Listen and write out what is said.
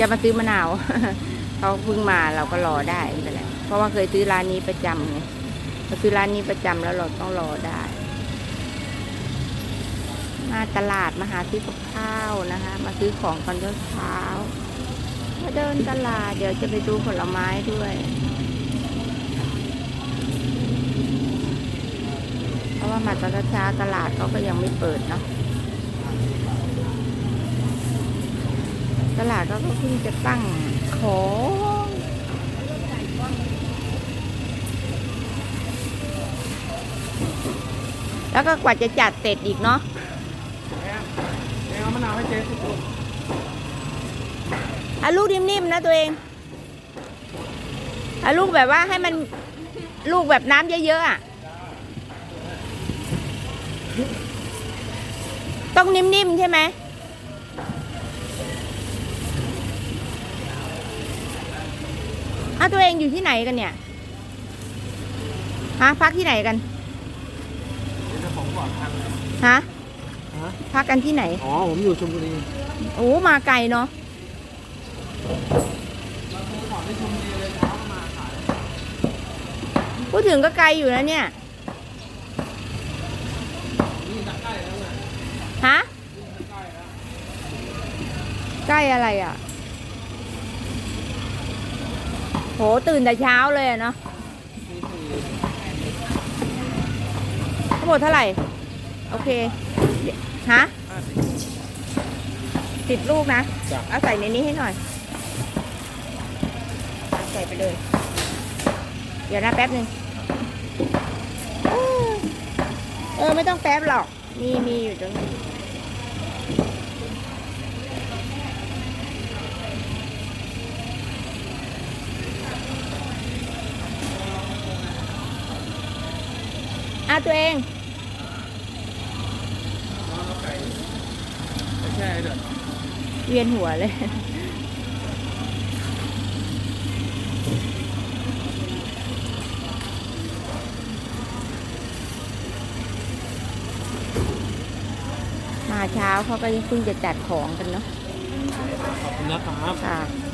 จะมาซื้อมะนาวเขาเพิ่งมาเราก็รอได้ไม่เป็นไรเพราะว่าเคยซื้อร้านนี้ประจำไงพอซื้อร้านนี้ประจำแล้วเราต้องรอได้ มาตลาดมาหาซื้อกับข้าวนะคะ มาซื้อของตอนเช้ามาเดินตลาดเดี๋ยวจะไปดูผลไม้ด้วย เพราะว่ามาตอนเช้าตลาดเขาก็ยังไม่เปิดเนาะ ตลาดก็เพิ่งจะตั้งของแล้วก็กว่าจะจัดเสร็จอีกเนาะเอามะนาวให้เจ๊สิลูกเอาลูกนิ่มๆนะตัวเองเอาลูกแบบว่าให้มันลูกแบบน้ำเยอะๆอะ ต้องนิ่มๆใช่ไหม เอาตัวเองอยู่ที่ไหนกันเนี่ยฮะพักที่ไหนกันเดี๋ยวจะของก่อนทางฮะฮะพักกันที่ไหน อ๋อ ผมอยู่ชลบุรี โอ้ มาไกลเนาะก่อนที่ชลบุรีเลยเช้ามาขายพูดถึงก็ไกลอยู่นะเนี่ยนี่จะใกล้แล้วไงฮะใกล้แล้วใกล้อะไรอะ โหตื่นแต่เช้าเลยอะเนาะมีสี่ทั้งหมดเท่าไหร่ โอเคเดี๋ยวฮะห้าสิบสิบลูกนะจ้ะเอาใส่ในนี้ให้หน่อยเอาใส่ไปเลย เดี๋ยวนะแป๊บหนึ่งเออเออ ไม่ต้องแป๊บหรอก มีมีอยู่ตรงนี้ เอาตัวเองไม่ใช่เด้อเวียนหัวเลย มาเช้าเขาก็เพิ่งจะจัดของกันเนาะขอบคุณนะครับค่ะ